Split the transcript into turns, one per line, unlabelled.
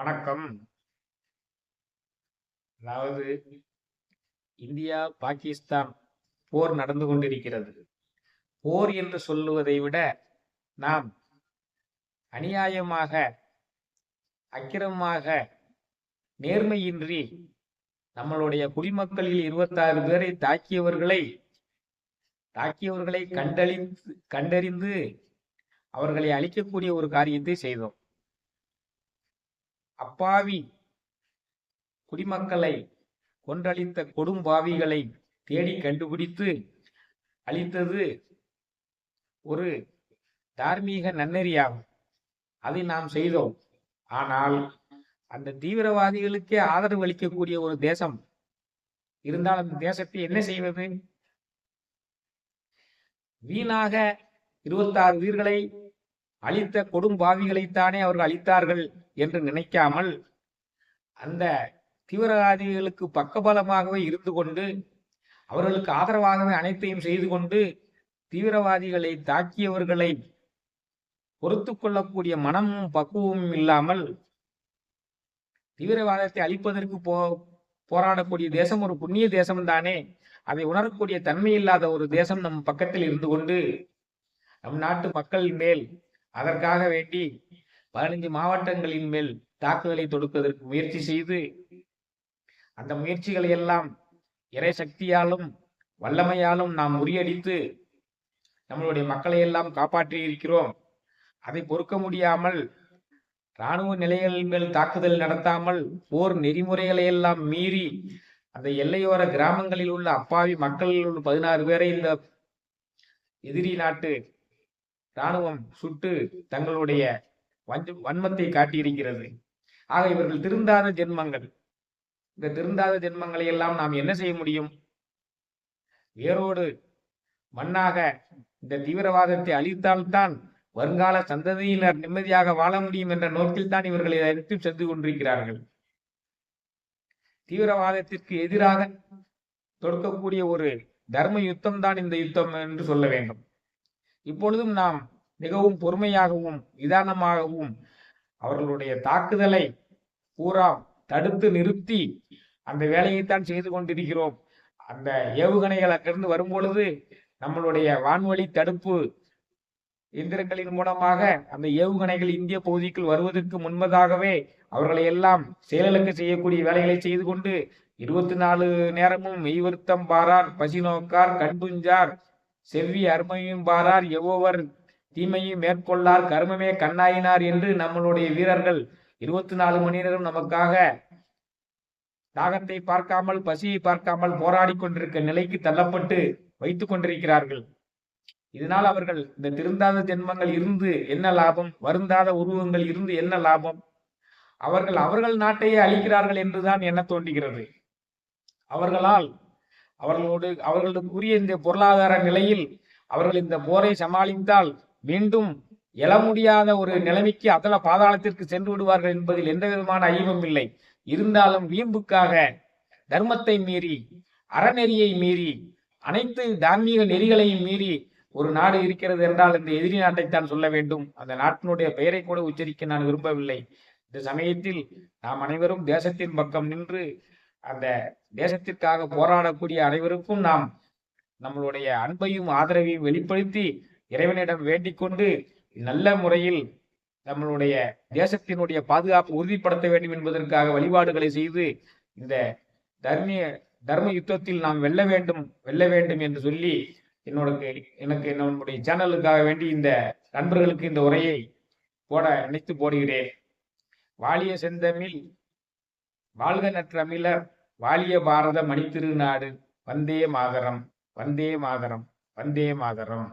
வணக்கம். அதாவது இந்தியா பாகிஸ்தான் போர் நடந்து கொண்டிருக்கிறது. போர் என்று சொல்லுவதை விட நாம் அநியாயமாக அக்கிரமமாக நேர்மையின்றி நம்மளுடைய குடிமக்களில் இருபத்தாறு பேரை தாக்கியவர்களை தாக்கியவர்களை கண்டறிந்து கண்டறிந்து அவர்களை அழிக்கக்கூடிய ஒரு காரியத்தை செய்தோம். அப்பாவி குடிமக்களை கொன்றளித்த கொடும்பாவிகளை தேடி கண்டுபிடித்து அளித்தது ஒரு தார்மீக நன்னெறியாகும். அதை நாம் செய்தோம். ஆனால் அந்த தீவிரவாதிகளுக்கே ஆதரவு அளிக்கக்கூடிய ஒரு தேசம் இருந்தால் அந்த தேசத்தை என்ன செய்வது? வீணாக இருபத்தாறு உயிர்களை அழித்த கொடும்பாவிகளைத்தானே அவர்கள் அழித்தார்கள் என்று நினைக்காமல் அந்த தீவிரவாதிகளுக்கு பக்கபலமாகவே இருந்து கொண்டு அவர்களுக்கு ஆதரவாகவே அனைத்தையும் செய்து கொண்டு தீவிரவாதிகளை தாக்கியவர்களை பொறுத்து கொள்ளக்கூடிய மனமும் பக்குவமும் இல்லாமல் தீவிரவாதத்தை அழிப்பதற்கு போ போராடக்கூடிய தேசம் ஒரு புண்ணிய தேசம் தானே அதை உணரக்கூடிய தன்மை இல்லாத ஒரு தேசம் நம் பக்கத்தில் இருந்து கொண்டு நம் நாட்டு மக்கள் மேல் அதற்காக வேண்டி பதினைஞ்சு மாவட்டங்களின் மேல் தாக்குதலை தொடுப்பதற்கு முயற்சி செய்து அந்த முயற்சிகளை எல்லாம் இறை சக்தியாலும் வல்லமையாலும் நாம் முறியடித்து நம்மளுடைய மக்களை எல்லாம் காப்பாற்றி இருக்கிறோம். அதை பொறுக்க முடியாமல் இராணுவ நிலைகளின் மேல் தாக்குதல் நடத்தாமல் போர் நெறிமுறைகளை எல்லாம் மீறி அந்த எல்லையோர கிராமங்களில் உள்ள அப்பாவி மக்களில் உள்ள பதினாறு பேரை இந்த எதிரி நாட்டு இராணுவம் சுட்டு தங்களுடைய வன்மத்தை காட்டியிருக்கிறது. ஆக இவர்கள் திருந்தாத ஜென்மங்கள். இந்த திருந்தாத ஜென்மங்களை எல்லாம் நாம் என்ன செய்ய முடியும்? வேரோடு மண்ணாக இந்த தீவிரவாதத்தை அழித்தால்தான் வருங்கால சந்ததியினர் நிம்மதியாக வாழ முடியும் என்ற நோக்கில் தான் இவர்கள் அழைத்து சென்று கொண்டிருக்கிறார்கள். தீவிரவாதத்திற்கு எதிராக தொடுக்கக்கூடிய ஒரு தர்ம யுத்தம் தான் இந்த யுத்தம் என்று சொல்ல வேண்டும். இப்பொழுதும் நாம் மிகவும் பொறுமையாகவும் நிதானமாகவும் அவர்களுடைய தாக்குதலை பூரா தடுத்து நிறுத்தி அந்த வேலையைத்தான் செய்து கொண்டிருக்கிறோம். அந்த ஏவுகணைகள் அங்கிருந்து வரும்பொழுது நம்மளுடைய வான்வழி தடுப்பு இயந்திரங்களின் மூலமாக அந்த ஏவுகணைகள் இந்திய பகுதிக்குள் வருவதற்கு முன்பதாகவே அவர்களை எல்லாம் செயலிழக்க செய்யக்கூடிய வேலைகளை செய்து கொண்டு இருபத்தி நாலு நேரமும் மெய்வருத்தம் பாரார் பசி நோக்கார் கண்புஞ்சார் செவ்வி அருமையும் பாரார் எவ்வோவர் தீமையும் மேற்கொள்ளார் கர்மமே கண்ணாயினார் என்று நம்மளுடைய வீரர்கள் இருபத்தி நாலு மணி நேரம் நமக்காக தாகத்தை பார்க்காமல் பசியை பார்க்காமல் போராடி கொண்டிருக்க நிலைக்கு தள்ளப்பட்டு வைத்துக் கொண்டிருக்கிறார்கள். இதனால் அவர்கள் இந்த திருந்தாத ஜென்மங்கள் இருந்து என்ன லாபம் வருந்தாத உருவங்கள் இருந்து என்ன லாபம்? அவர்கள் அவர்கள் நாட்டையே அழிக்கிறார்கள் என்றுதான் என்ன தோன்றுகிறது. அவர்களால் அவர்களோடு அவர்களுக்கு உரிய இந்த பொருளாதார நிலையில் அவர்கள் இந்த போரை சமாளித்தால் மீண்டும் எழ முடியாத ஒரு நிலைமைக்கு அதல பாதாளத்திற்கு சென்று விடுவார்கள் என்பதில் எந்த விதமான ஐயமும் இல்லை. இருந்தாலும் வீம்புக்காக தர்மத்தை மீறி அறநெறியை மீறி அனைத்து தார்மீக நெறிகளையும் மீறி ஒரு நாடு இருக்கிறது என்றால் இந்த எதிரி நாட்டைத்தான் சொல்ல வேண்டும். அந்த நாட்டினுடைய பெயரை கூட உச்சரிக்க நான் விரும்பவில்லை. இந்த சமயத்தில் நாம் அனைவரும் தேசத்தின் பக்கம் நின்று அந்த தேசத்திற்காக போராடக்கூடிய அனைவருக்கும் நாம் நம்மளுடைய அன்பையும் ஆதரவையும் வெளிப்படுத்தி இறைவனிடம் வேண்டிக் கொண்டு நல்ல முறையில் நம்மளுடைய தேசத்தினுடைய பாதுகாப்பு உறுதிப்படுத்த வேண்டும் என்பதற்காக வழிபாடுகளை செய்து இந்த தர்மிய தர்ம யுத்தத்தில் நாம் வெல்ல வேண்டும் வெல்ல வேண்டும் என்று சொல்லி என்னோட எனக்கு நம்முடைய சேனலுக்காக வேண்டி இந்த நண்பர்களுக்கு இந்த உரையை போட நினைத்து போடுகிறேன். வாலிய செந்தமிழ் வாழ்க நற்றமிழர் வாலிய பாரத மணித்திருநாடு. வந்தே மாதரம் வந்தே மாதரம் வந்தே மாதரம்.